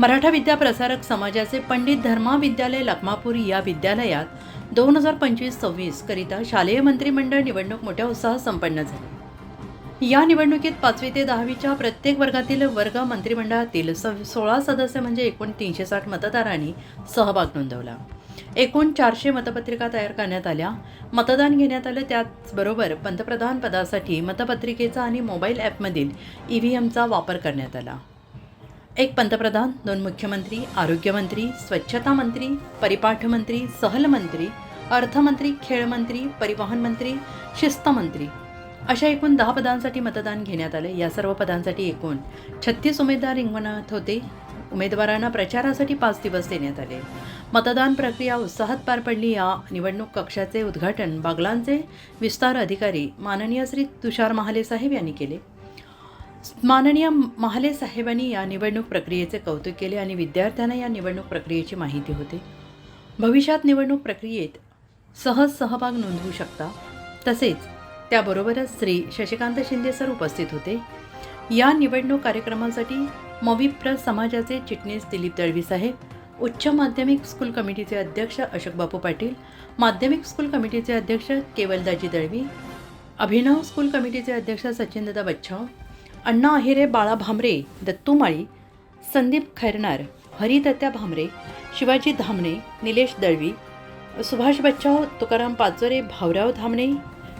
मराठा विद्या प्रसारक समाजाचे पंडित धर्मा विद्यालय लखमापूर या विद्यालयात दोन हजार पंचवीस सव्वीस करिता शालेय मंत्रिमंडळ निवडणूक मोठ्या उत्साहात संपन्न झाली. या निवडणुकीत पाचवी ते दहावीच्या प्रत्येक वर्गातील वर्ग मंत्रिमंडळातील स सोळा सदस्य म्हणजे एकूण तीनशे साठ मतदारांनी सहभाग नोंदवला. एकूण चारशे मतपत्रिका तयार करण्यात आल्या. मतदान घेण्यात आलं. त्याचबरोबर पंतप्रधान पदासाठी मतपत्रिकेचा आणि मोबाईल ॲपमधील ई व्ही एमचा वापर करण्यात आला. एक पंतप्रधान दोन मुख्यमंत्री आरोग्यमंत्री स्वच्छता मंत्री परिपाठमंत्री सहलमंत्री अर्थमंत्री खेळमंत्री परिवहन मंत्री शिस्तमंत्री अशा एकूण दहा पदांसाठी मतदान घेण्यात आले या सर्व पदांसाठी एकूण छत्तीस उमेदवार रिंगणात होते. उमेदवारांना प्रचारासाठी पाच दिवस देण्यात आले. मतदान प्रक्रिया उत्साहात पार पडली. या निवडणूक कक्षाचे उद्घाटन बागलांचे विस्तार अधिकारी माननीय श्री तुषार महाले साहेब यांनी केले. माननीय महाले साहेबांनी या निवडणूक प्रक्रियेचे कौतुक केले आणि विद्यार्थ्यांना या निवडणूक प्रक्रियेची माहिती होते. भविष्यात निवडणूक प्रक्रियेत सहज सहभाग नोंदवू शकता. तसेच त्याबरोबरच श्री शशिकांत शिंदे सर उपस्थित होते. या निवडणूक कार्यक्रमासाठी मविप्र समाजाचे चिटणीस दिलीप दळवी साहेब उच्च माध्यमिक स्कूल कमिटीचे अध्यक्ष अशोक बापू पाटील माध्यमिक स्कूल कमिटीचे अध्यक्ष केवलदाजी दळवी अभिनव स्कूल कमिटीचे अध्यक्ष सचिनदादा बच्छाव अण्णा अहिरे बाळा भामरे दत्तू माळी संदीप खैरनार हरिदत्त्या भामरे शिवाजी धामणे निलेश दळवी सुभाष बच्चाव तुकाराम पाचोरे भाऊराव धामणे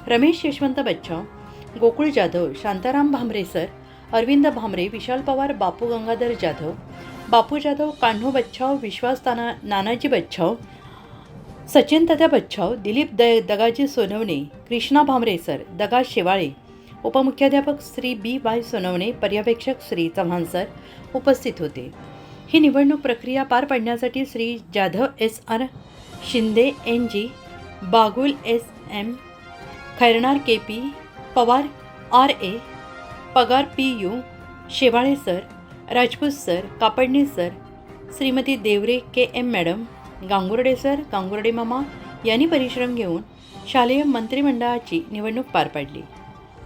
रमेश यशवंत बच्चाव गोकुळ जाधव शांताराम भामरे सर अरविंद भामरे विशाल पवार बापू गंगाधर जाधव बापू जाधव कान्हू बच्छाव विश्वास ताना नानाजी बच्छाव सचिन तथ्या बच्छाव दिलीप द दगाजी सोनवणे कृष्णा भामरे सर दगा शेवाळे उपमुख्याध्यापक श्री बी वाय सोनवणे पर्यवेक्षक श्री चव्हाण सर उपस्थित होते. ही निवडणूक प्रक्रिया पार पाडण्यासाठी Shri Jadhav S R Shinde N G Bagul S M Khairnar K P Pawar R A Pagar P U Shewale sir Rajput sir Kapadne sir Shrimati Deore K M madam Gangurde sir Gangurde मामा यांनी परिश्रम घेऊन शालेय मंत्रिमंडळाची निवडणूक पार पाडली.